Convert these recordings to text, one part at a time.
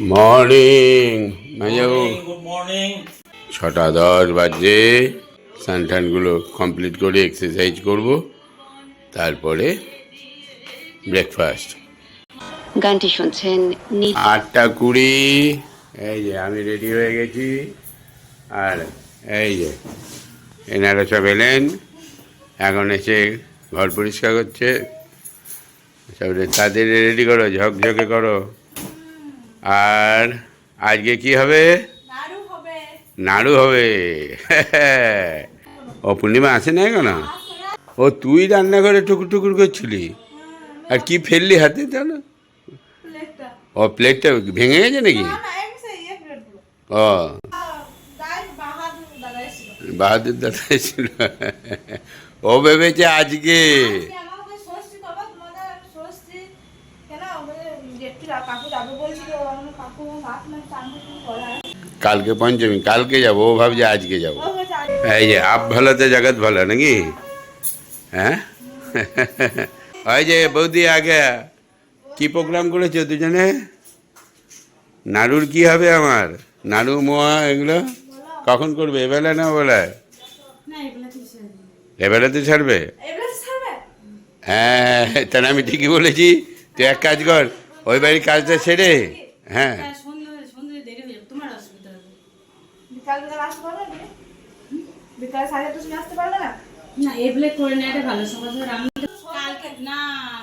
Morning. Good ছটা দশ বাজে। সানটানগুলো কমপ্লিট করে এক্সারসাইজ করব। তারপরে ব্রেকফাস্ট গানটি শুনছেন আটটা কুড়ি। এই যে আমি রেডি হয়ে গেছি। আর এই যে এনারা সব এলেন। এখন এসে ঘর পরিষ্কার করছে। সব রে- তাদের রেডি করো ঝকঝকে করো। আর আজকে কি হবে? নাড়ু হবে। ও পূর্ণিমা আসে না কেন ও তুই রান্নাঘরে টুকুর টুকুর করছিলি? আর কি ফেললি হাতে জানো? ও প্লেটটা ভেঙে গেছে নাকি? ও। বাহাদুর দাদা ছিল ও ভেবেছে আজকে কালকে পঞ্চমী কালকে যাব ও ভাবছে আজকে যাব। এই যে আপ ভালো তো জগৎ ভালো নাকি? হ্যাঁ? ওই যে বৌদি আগে কি প্রোগ্রাম করেছ দুজনে? নাড়ুর কি হবে আমার? নাড়ু মোয়া এগুলো? কখন করবে? এবেলা না বেলায় এবেলাতে ছাড়বে? হ্যাঁ তাহলে আমি ঠিকই বলেছি। তুই এক কাজ কর ওই বাড়ির কাজটা সেরে। হ্যাঁ। না? এগুলো করে নেওয়াটা ভালো। সকাল সকাল রান্না কালকে না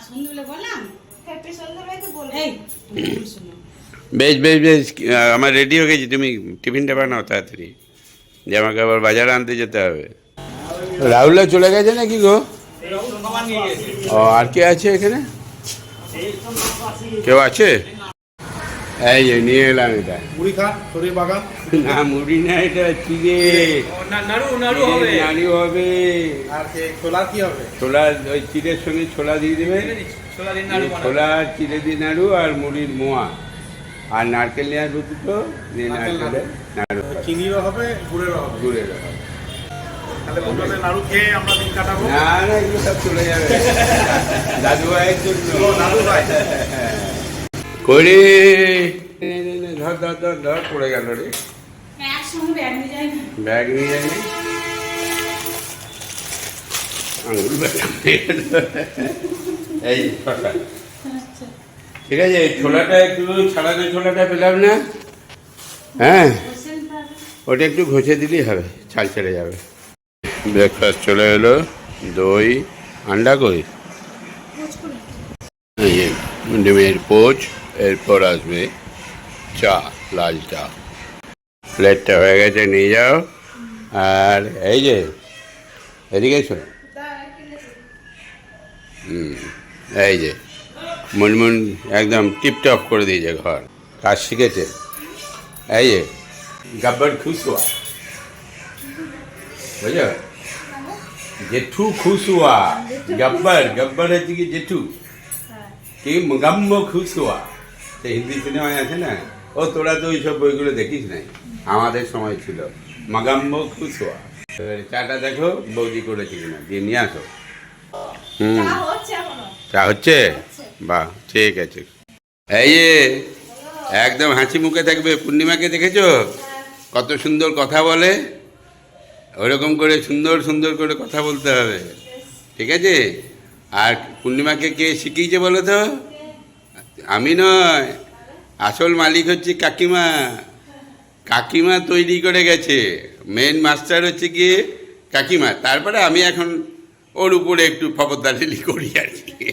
সন্ধ্যেবেলা বললাম। এই শোনো। বেশ বেশ বেশ। আমার রেডি হয়ে গেছি। তুমি টিফিনটা বানাও তাড়াতাড়ি। যে আমাকে আবার বাজারে আনতে যেতে হবে। রাহুলরা চলে গেছে নাকি গো? ও আর কে আছে এখানে? কেউ আছে? এই যে নিয়ে এলাম এটা। মুড়ি খান বাগান না মুড়ি না এটা চিড়ে নাড়ু নাড়ু হবে। নাড়ি হবে। আর ছোলা কি হবে? ছোলা ওই চিড়ের সঙ্গে ছোলা দিয়ে দেবে। ছোলা দিন নাড়ু বানাবো। ছোলা চিড়ে দিয়ে নাড়ু আর মুড়ির মোয়া। আর নারকেল নেওয়ার দুটো দিয়ে নারকেল নারকেলের নাড়ু। চিনিরও হবে গুড়েরও হবে। তাহলে বন্ধুদের নাড়ু খেয়ে আমরা দিন কাটাবো। না না এগুলো সব চলে যাবে। দাদু ভাইয়ের জন্য। দাদু ভাই। নে, ধর ধর ধর ধর পড়ে গেল রে ব্যাগ নিয়ে যায়নি। আঙুল। এই আচ্ছা। ঠিক আছে ছোলাটা একটু ছাড়ানো ছোলাটা পেলাম না। হ্যাঁ? ওটা একটু ঘষে দিলেই হবে ছাল ছেড়ে যাবে। ব্রেকফাস্ট চলে এলো দই আন্ডা কই? ডিমের পোচ। এরপর আসবে চা লাল চা। প্লেটটা হয়ে গেছে নিয়ে যাও। আর এই যে এদিকে শোন হুম এই যে মুনমুন একদম টিপটপ করে দিয়েছে ঘর। কাজ শিখেছে। এই যে গাব্বার খুশুয়া হওয়া জেঠু খুশুয়া গাব্বার গাব্বার হচ্ছে হ্যাঁ। কি জেঠু কি গাম্ম খুশুয়া তো হিন্দি সিনেমায় আছে না? ও তোরা তো ওইসব বইগুলো দেখিস নাই। আমাদের সময় ছিল। মাগাম্ম খুশ हुआ এবারে চাটা দেখো বৌদি করেছে কিনা? দিয়ে নিয়ে আসো। হুম। চা হচ্ছে বাহ ঠিক আছে। এই যে একদম হাসি মুখে থাকবে পূর্ণিমাকে দেখেছ? কত সুন্দর কথা বলে। ওরকম করে সুন্দর সুন্দর করে কথা বলতে হবে। ঠিক আছে? আর পূর্ণিমাকে কে শিখিয়েছে বলো তো? আমি নয় আসল মালিক হচ্ছে কাকিমা কাকিমা তৈরি করে গেছে মেন মাস্টার হচ্ছে গিয়ে কাকিমা তারপরে আমি এখন ওর উপরে একটু ফকরদারি করি আর কি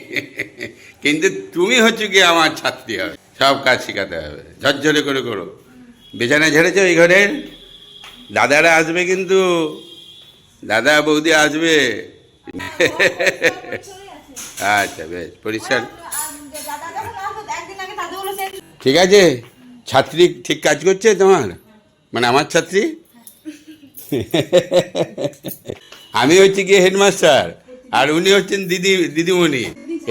কিন্তু তুমি হচ্ছে গিয়ে আমার ছাত্রী হবে সব কাজ শেখাতে হবে ঝরঝরে করে করো বিছানা ঝেড়েছো এই ঘরের দাদারা আসবে কিন্তু দাদা বৌদি আসবে আচ্ছা বেশ পরিষ্কার ঠিক আছে? ছাত্রী ঠিক কাজ করছে তোমার? মানে আমার ছাত্রী? আমি হচ্ছি গিয়ে হেডমাস্টার, আর উনি হচ্ছেন দিদি, দিদিমণি।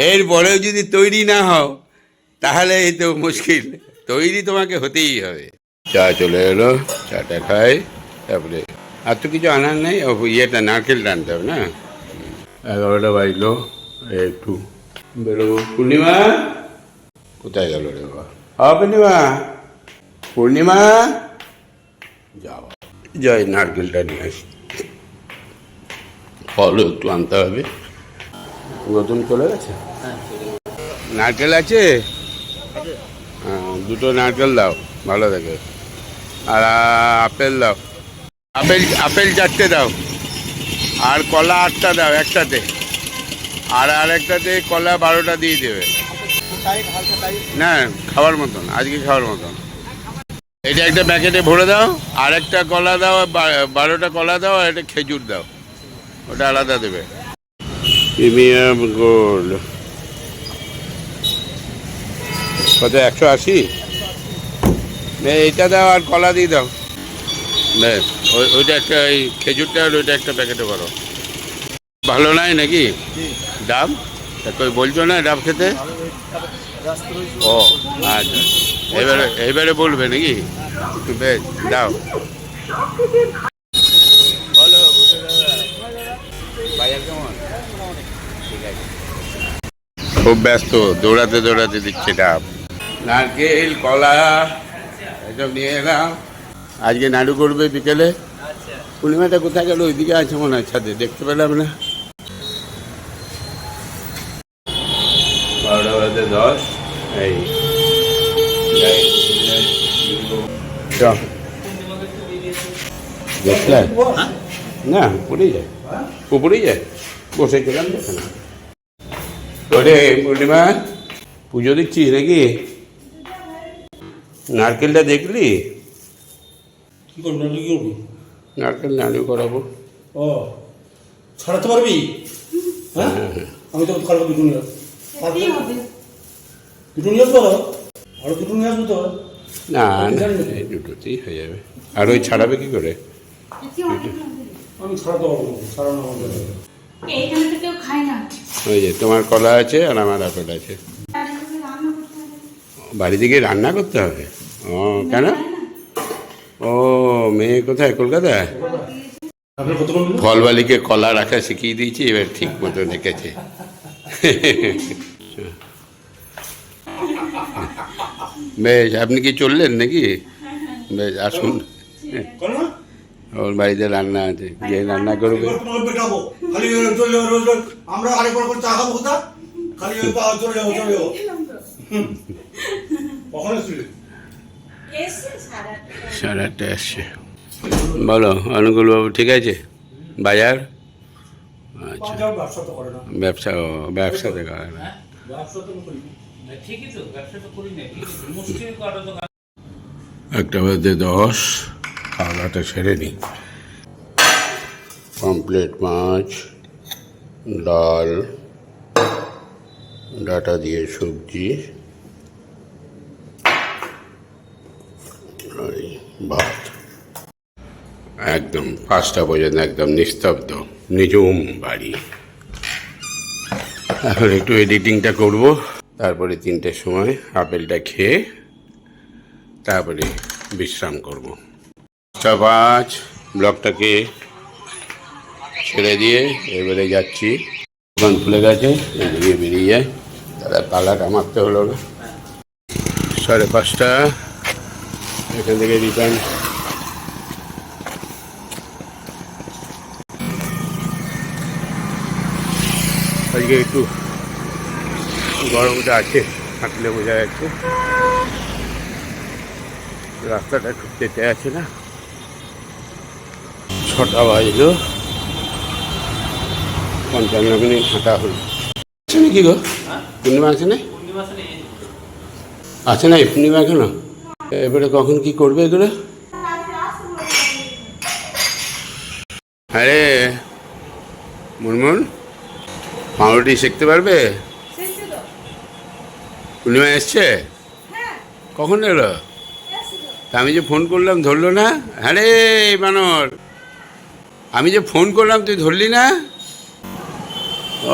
এর পরেও যদি তৈরি না হও, তাহলে এই তো মুশকিল। তৈরি তোমাকে হতেই হবে। চা চলে এলো, চাটা খাই, তারপরে আর তো কিছু আনার নেই ইয়েটা নারকেলটা আনতে হবে না? এগারোটা বাজলো, একটু বেরোবো। পূর্ণিমা, কোথায় গেল রে বাবা? হ্যাঁ পূর্ণিমা। পূর্ণিমা যাও। জয় নারকেলটা নিয়ে আসি। ফলও একটু আনতে হবে। গৌতম চলে গেছে? নারকেল আছে? হ্যাঁ দুটো নারকেল দাও ভালো থাকে আর আপেল দাও। আপেল আপেল চারটে দাও। আর কলা আটটা দাও একটাতে। আর আরেকটাতে কলা বারোটা দিয়ে দেবে। না খাওয়ার মতন আজকে খাওয়ার মতন। এটা একটা প্যাকেটে ভরে দাও আর একটা কলা দাও বারোটা কলা দাও আর একটা খেজুর দাও। ওটা আলাদা দেবে। Premium gold. কত একশো আশি? এইটা দাও আর কলা দিয়ে দাও। ব্যাস ওই- ওইটা একটা এই খেজুরটা আর ওইটা একটা প্যাকেটে করো ভালো নাই নাকি? ডাব? তা কই বলছো না ডাব খেতে? ও আচ্ছা। এবারে এবারে বলবে নাকি? বেশ দাও। বলো বাজার কেমন? ঠিক আছে। খুব ব্যস্ত দৌড়াতে দৌড়াতে দিচ্ছে ডাব। নারকেল কলা এসব নিয়ে এলাম। আজকে নাড়ু করবে বিকেলে। পূর্ণিমাটা কোথায় গেল? ওইদিকে আছে মনে হয় ছাদে। দেখতে পেলাম না বারোটা বাজে দশ এই যাই, যাই, চ। দেখলে না উপরেই যায়। উপরেই যায়। বসেছিলাম দেখে না ওরে পূর্ণিমা পুজো দিচ্ছিস নাকি? নারকেলটা দেখলি? কি করবি না কি করবি? নারকেল নাড়ু করাবো। ও ছড়াতে পারবি? হ্যাঁ? আমি তো কালকে দুটো নিয়ে আসব। আরও? দুটো নিয়ে আসব তো? না না এই দুটোতেই হয়ে যাবে। আর ওই ছাড়াবে কি করে? আমি ছড়াতে পারব ছড়ানো ওই যে তোমার কলা আছে আর আমার আপেল আছে। রান্না করতে হবে। বাড়ি থেকে রান্না করতে হবে? ও কেন? ও মেয়ে কোথায়? কলকাতায়? ফলবালিকে কলা রাখা শিখিয়ে দিয়েছি এবার ঠিক মতো রেখেছে বেশ আপনি কি চললেন নাকি? বেশ আসুন? ওর বাড়িতে রান্না আছে গিয়ে রান্না করবে। আমরা চা খাব খালি চলে যাব চলে যাব। সাড়ে আটটা। আসছে বলো অনুকূলবাবু ঠিক আছে? বাজার? আচ্ছা। ব্যবসা তো করে না। ব্যবসাতে করে না। ব্যবসা তো করি। না। একটা বাজে দশ খাওয়া দাওয়াটা সেরে নিই কমপ্লেট মাছ, ডাল, ডাটা দিয়ে সবজি ভাত। একদম পাঁচটা পর্যন্ত একদম নিস্তব্ধ, নিজুম বাড়ি। এখন একটু এডিটিংটা করব। তারপরে তিনটের সময় আপেলটা খেয়ে তারপরে বিশ্রাম করব। পাঁচটা পাঁচ ব্লকটাকে ছেড়ে দিয়ে এবারে যাচ্ছি। দোকান খুলে গেছে এদিকে বেরিয়ে যায় তারা তালাটা মারতে হলো না। সাড়ে পাঁচটা। এখান থেকে রিটার্ন আজকে একটু গরমটা আছে হাঁটলে বোঝা যাচ্ছে। রাস্তাটা খুব যেতে আছে না? ছটা বাজলো। পঞ্চান্ন মিনিট হাঁটা হলো। আছে নাকি গো? পূর্ণিমা আছে না? আছে না পূর্ণিমা এখনও? এবারে কখন কি করবে এগুলো? আরে মুনমুন পাউরুটি শিখতে পারবে? পূর্ণিমা এসছে? কখন এলো? আমি যে ফোন করলাম ধরলো না? হ্যাঁ রে বানর। আমি যে ফোন করলাম তুই ধরলি না?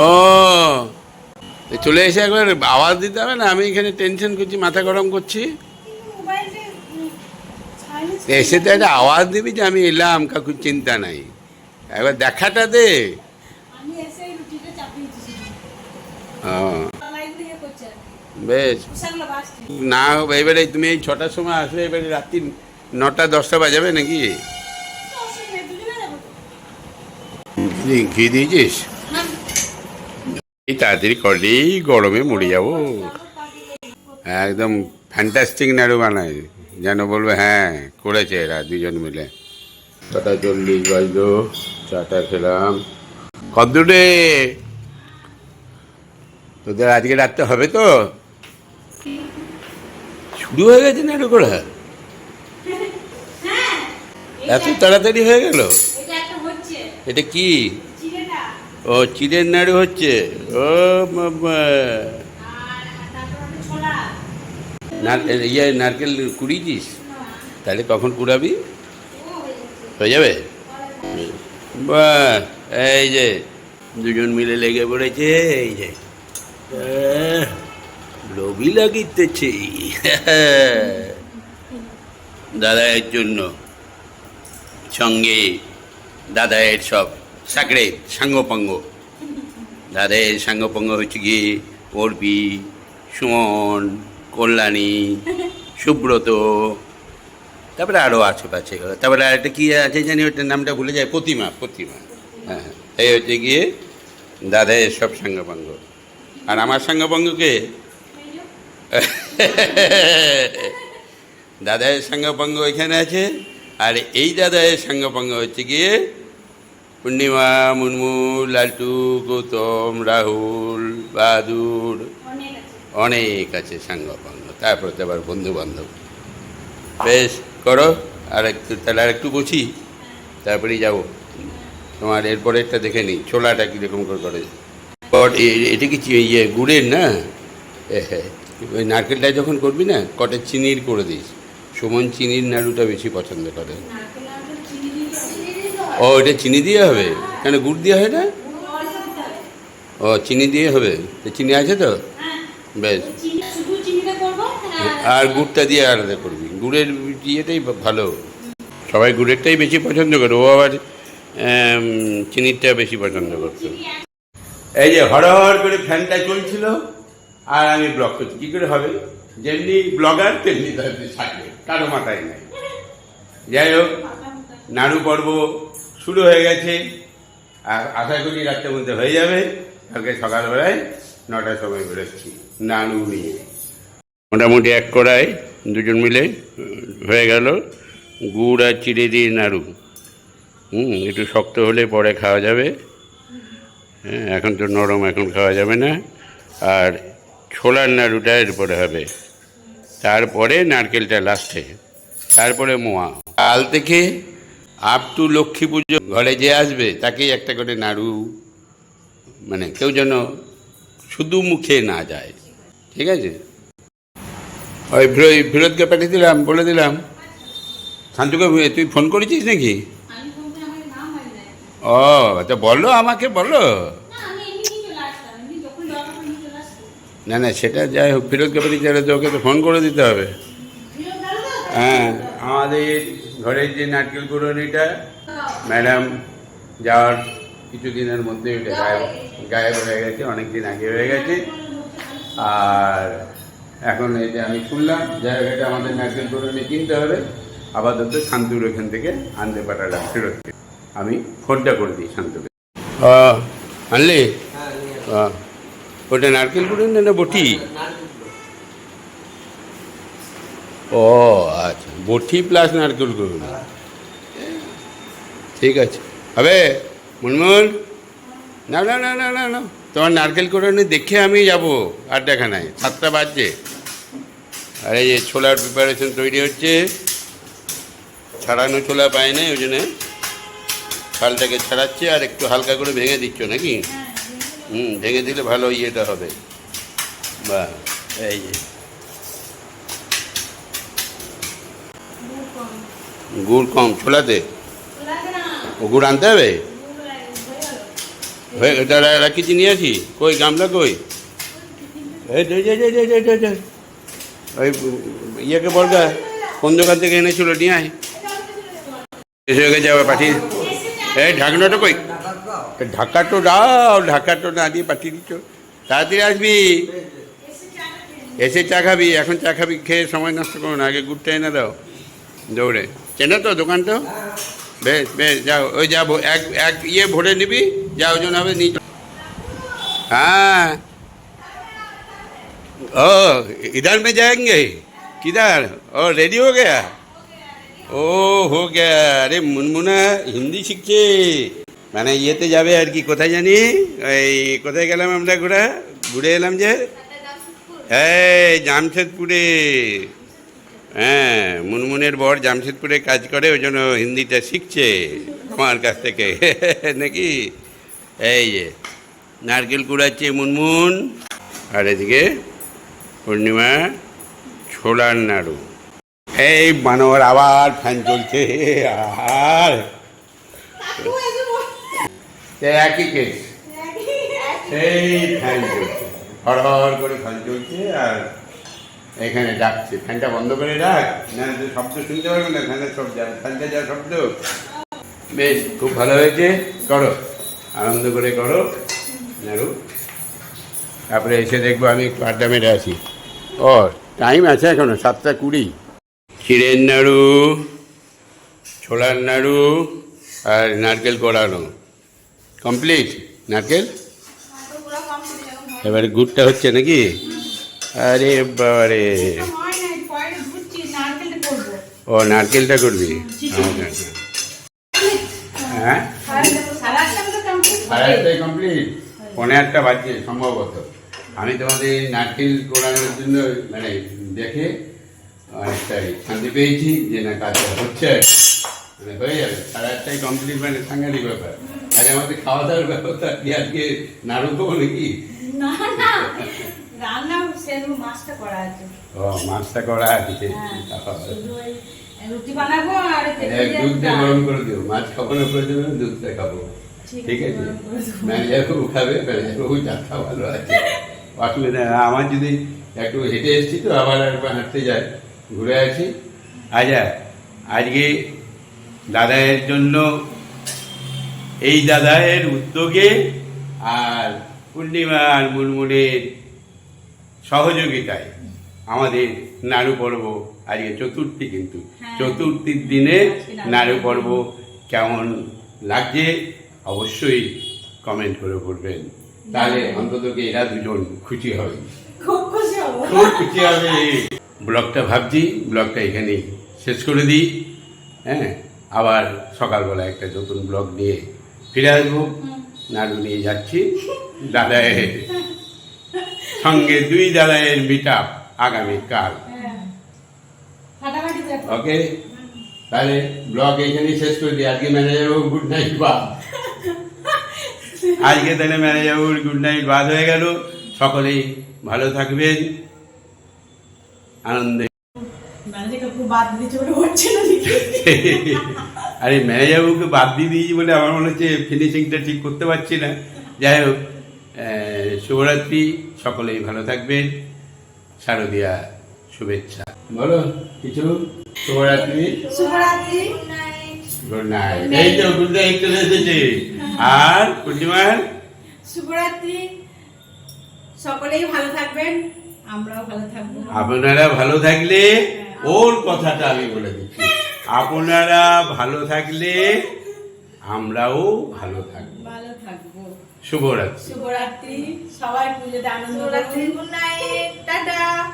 ও। চলে এসে একবার আওয়াজ দিতে হবে না? আমি এখানে টেনশন করছি মাথা গরম করছি। এসে তো একটা আওয়াজ দিবি যে আমি এলাম কাকু চিন্তা নাই। একবার দেখাটা দে। ও লাইট দিয়ে করছি হচ্ছে বেশ। না এবারে তুমি এই ছটার সময় আসবে এবারে রাত্রি নটা, দশটা বাজাবে নাকি? ঘি দিয়েছিস? এই তাড়াতাড়ি করলে গরমে মরে যাব। একদম ফ্যান্টাস্টিক নাড়ু বানায়, যেন বলবে হ্যাঁ করেছে এরা দুজন মিলে। ছটা চল্লিশ বাজলো চাটা খেলাম। কদ্দুরে, তোদের আজকে রাত্রে হবে তো? শুরু হয়ে গেছে নাড়ু করা এত তাড়াতাড়ি হয়ে গেল? এটা কি? ও চিড়ের নাড়ু হচ্ছে। ও ইয়ে নারকেল কুড়িয়েছিস তাহলে কখন কুড়াবি? হয়ে যাবে? বাহ এই যে দুজন মিলে লেগে পড়েছে এই যে। আহ, লোভি লাগিতেছে। দাদায়ের জন্য। সঙ্গে দাদায়ের সব সাকড়ে সাঙ্গপাঙ্গ। দাদায়ের সাঙ্গপাঙ্গ হচ্ছে গিয়ে অর্পি, সুমন, কল্যাণী, সুব্রত। তারপরে আরও আশেপাশে তারপরে আরেকটা কী আছে জানি, ওটার নামটা ভুলে যায় প্রতিমা প্রতিমা। হ্যাঁ। এই হচ্ছে গিয়ে দাদায়ের সব সাঙ্গপাঙ্গ। আর আমার সাঙ্গপাঙ্গকে দাদায়ের সাঙ্গপাঙ্গ এখানে আছে? আর এই দাদায়ের সাঙ্গপাঙ্গ হচ্ছে গিয়ে পূর্ণিমা, মুনমু, লালটু, গৌতম, রাহুল, বাহাদুর। অনেক আছে সাঙ্গপাঙ্গ। তারপরে তো আবার বন্ধু বান্ধব বেশ, করো। আর একটু তাহলে আর একটু বসি তারপরেই যাব। তোমার এরপরেরটা দেখে নিই। ছোলাটা কীরকম করে করে। এটা কি ইয়ে গুড়ের না? এ হ্যাঁ ওই নারকেলটা যখন করবি না, কটে চিনির করে দিস। সুমন চিনির নাড়ুটা বেশি পছন্দ করে। ও, এটা চিনি দিয়ে হবে? কেন, গুড় দিয়ে হয় না। ও, চিনি দিয়ে হবে। চিনি আছে তো? বেশ। আর গুড়টা দিয়ে আলাদা করবি। গুড়ের ইয়েটাই ভালো। সবাই গুড়েরটাই বেশি পছন্দ করে। ও আবার চিনিরটা বেশি পছন্দ করতো। এই যে হরহর করে ফ্যানটা চলছিল। আর আমি ব্লগ করছি। কী করে হবে? যেমনি ব্লগার, তেমনি তাদের থাকবে। কারও মাথায় নেই। যাই হোক, নাড়ু পর্ব শুরু হয়ে গেছে। আর আশা করি রাত্রের মধ্যে হয়ে যাবে। কালকে সকালবেলায় নটার সময় বেরোচ্ছি। নাড়ু নিয়ে। মোটামুটি এক কড়াই, দুজন মিলে হয়ে গেল। গুড় আর চিড়ে দিয়ে নাড়ু। হুম, একটু শক্ত হলে পরে খাওয়া যাবে। হ্যাঁ এখন তো নরম, এখন খাওয়া যাবে না। আর ছোলার নাড়ুটা এরপরে হবে। তারপরে নারকেলটা লাস্টে। তারপরে মোয়া। কাল থেকে আপ টু লক্ষ্মী পুজো। ঘরে যে আসবে তাকেই একটা করে নাড়ু। মানে কেউ যেন শুধু মুখে না যায়। ঠিক আছে? ওই ফিরো- ফিরোজকে পাঠিয়ে দিলাম বলে দিলাম। শান্তুকে তুই ফোন করেছিস নাকি? ও তো বলো আমাকে বলো না আমি এমনি চলে আসতাম এমনি যখন দরকার পড়ে নিয়ে চলে আসতাম না না সেটা যাই হোক ফিরোজকে পাঠিয়ে দিলে তো ওকে তো ফোন করে দিতে হবে। ফিরত? হ্যাঁ আমাদের ঘরের যে নারকেল কুড়োনিটা ম্যাডাম যাওয়ার কিছুদিনের মধ্যে ওটা গায়েব গায়েব হয়ে গেছে অনেক দিন আগে হয়ে গেছে। আর এখন এই যে আমি শুনলাম যাই হোক এটা আমাদের নারকেল কুড়োনি কিনতে হবে। আপাতত শান্তুর ওখান থেকে আনতে পাঠালাম ফেরত আমি ফোনটা করে দিই শান্তুকে। আনলি? ও, ওটা নারকেল কুড়োনি না বটি? ও আচ্ছা বটি প্লাস নারকেল করুন ঠিক আছে। হবে? মুনমুন? না না না না না না। তোমার নারকেল কোরআনি দেখে আমি যাব আড্ডাখানায়। সাতটা বাজছে। আর, এই ছোলার প্রিপারেশন তৈরি হচ্ছে। ছাড়ানো ছোলা পায় না ওই জন্য। ছালটাকে ছাড়াচ্ছে আর একটু হালকা করে ভেঙে দিচ্ছ নাকি? হুম, ভেঙে দিলে ভালো ইয়েটা হবে। বা, এই যে। গুড় কম। ছোলাতে? ও গুড় আনতে হবে? হয়ে। রাখিছি নিয়ে আসি কই, গামলা কই। ওই, ইয়েকে বলগা, কোন দোকান থেকে এনেছিল, নিয়ে আয়। এসে গেছে পাঠিয়ে এই, ঢাকনাটা কই? ঢাকা তো দাও ঢাকা তো না দিয়ে পাঠিয়ে দিচ্ছ তাড়াতাড়ি আসবি এসে চা খাবি এখন চা খাবি খেয়ে সময় নষ্ট করো না আগে গুড়টা এনে দাও দৌড়ে চেনা তো দোকানটা বেশ বেশ যাও ওই যাবো এক এক ইয়ে ভরে নিবি যা ওজন হবে নিয়ে চল। हाँ ओ इधर में जाएंगे किधर ओ रेडी हो गया ও হো গেয়া আরে মুনমুনা হিন্দি শিখছে মানে ইয়েতে যাবে আর কি, কোথায় জানি? এই কোথায় গেলাম আমরা ঘোরা? ঘুরে এলাম যে হ্যাঁ জামশেদপুরে। হ্যাঁ মুনমুনের বর জামশেদপুরে কাজ করে, ওই জন্য হিন্দিটা শিখছে আমার কাছ থেকে। নাকি? এই যে, নারকেল কুড়াচ্ছে মুনমুন। আর এদিকে পূর্ণিমা, ছোলার নাড়ু। এই মানবর আবার ফ্যান চলছে। আর একই কেস সেই ফ্যান চলছে হর করে ফ্যান চলছে আর এখানে ডাকছে। ফ্যানটা বন্ধ করে ডাক না শব্দ শুনতে পারবে না, ফ্যানের যা ফ্যানটা যা শব্দ। বেশ, খুব ভালো হয়েছে। করো, আনন্দ করে করো। নাড়ু তারপরে এসে দেখব আমি একটু আড্ডা মেরে আসি। ও টাইম আছে এখনও, সাতটা কুড়ি। ক্ষীরের নাড়ু ছোলার নাড়ু আর নারকেল করানো কমপ্লিট নারকেল? এবারে গুড়টা হচ্ছে নাকি? আরে বাবারে। না পরে ঘুরছি নারকেলটা করব? ও নারকেলটা করবি আচ্ছা, আচ্ছা। হ্যাঁ? সারা একটা কমপ্লিট সাড়ে আটটায় কমপ্লিট পনেরো আটটা বাজছে সম্ভবত। আমি তোমাদের এই নারকেল কোড়ানোর জন্য মানে দেখে অনেকটাই শান্তি পেয়েছি যে না কাজটা হচ্ছে হয়ে যাবে। সাড়ে আটটায় কমপ্লিট মানে সাংঘাতিক ব্যাপার। আজ আমাদের খাওয়া দাওয়ার ব্যবস্থা কি আজকে নাড়ু নাকি? না না। রান্না মাছটা করা আছে। ও মাছটা করা আছে। হ্যাঁ। রুটি বানাবো আর দুধটা গরম করে দিও। মাছ খাব প্রয়োজন দুধটা খাব। ঠিক আছে ম্যানেজার খাবে ম্যানেজার চারটা ভালো আছে। অসুবিধা আমার যদি একটু হেঁটে এসছি তো আবার একবার হাঁটতে যাই। ঘুরে আসি। আচ্ছা আজকে দাদায়ের জন্য এই দাদায়ের উদ্যোগে আর পূর্ণিমা আর মুনমুনের সহযোগিতায় আমাদের নাড়ু পর্ব আজকে চতুর্থী কিন্তু হ্যাঁ। চতুর্থীর দিনে নাড়ু পর্ব কেমন লাগছে অবশ্যই কমেন্ট করে বলবেন। তাহলে অন্ততকে এরা দুজন খুশি হবে। খুব খুশি হব। খুব খুশি হবে। ব্লগটা ভাবছি ব্লগটা এখানেই শেষ করে দিই। হ্যাঁ। আবার সকালবেলা একটা নতুন ব্লগ নিয়ে ফিরে আসব। নাড়ু নিয়ে যাচ্ছি। দাদায়ের সঙ্গে দুই দাদায়ের মিট আপ আগামীকাল ওকে? তাহলে ব্লগ এখানেই শেষ করে দিই। আজকে ম্যানেজার বাবু গুড নাইট বাদ। আজকে তাহলে ম্যানেজার বাবুর গুড নাইট বাদ হয়ে গেল। সকলেই ভালো থাকবেন। আনন্দে বাদ বলে হচ্ছে না? আরে ম্যানেজার বাবুকে বাদ দিয়ে দিয়েছি বলে আমার মনে হচ্ছে ফিনিশিংটা ঠিক করতে পারছি না। যাই হোক শুভরাত্রি সকলেই ভালো থাকবেন। শারদিয়া শুভেচ্ছা। বলো কিছু? শুভরাত্রি। শুভরাত্রি। গুড নাইট এই তো গুড নাইট চলে এসেছে। আর পূর্ণিমার শুভরাত্রি। সকলেই ভালো থাকবেন। আমরাও ভালো থাকব। আপনারা ভালো থাকলে ওর কথাটা আমি বলে দিচ্ছি। আপনারা ভালো থাকলে আমরাও ভালো থাকব। ভালো থাকব। শুভরাত্রি। শুভরাত্রি। সবাই পুজোতে আনন্দ রাখুন গুড নাইট টাটা।